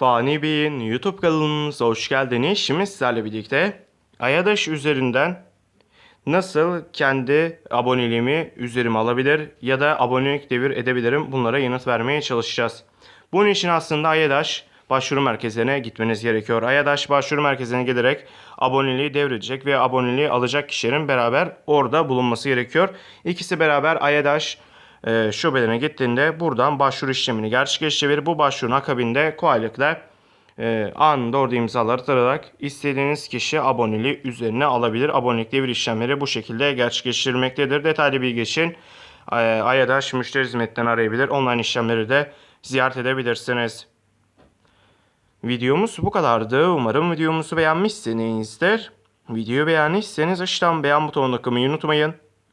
Fani Bey'in YouTube kanalımıza hoş geldiniz. Şimdi sizlerle birlikte Ayadaş üzerinden nasıl kendi aboneliğimi üzerime alabilir ya da abonelik devir edebilirim bunlara yanıt vermeye çalışacağız. Bunun için aslında Ayadaş başvuru merkezine gitmeniz gerekiyor. Ayadaş başvuru merkezine gelerek aboneliği devredecek ve aboneliği alacak kişilerin beraber orada bulunması gerekiyor. İkisi beraber Ayadaş e, şubelerine gittiğinde buradan başvuru işlemini gerçekleştirebilir. Bu başvurunun akabinde kolaylıkla e, anında orada imzaları tararak istediğiniz kişi aboneliği üzerine alabilir. Abonelik devir işlemleri bu şekilde gerçekleştirilmektedir. Detaylı bilgi için e, Ayadaş müşteri hizmetten arayabilir. Online işlemleri de ziyaret edebilirsiniz. Videomuz bu kadardı. Umarım videomuzu beğenmişsinizdir. Videoyu beğendiyseniz aşağıdan beğen butonuna tıklamayı unutmayın.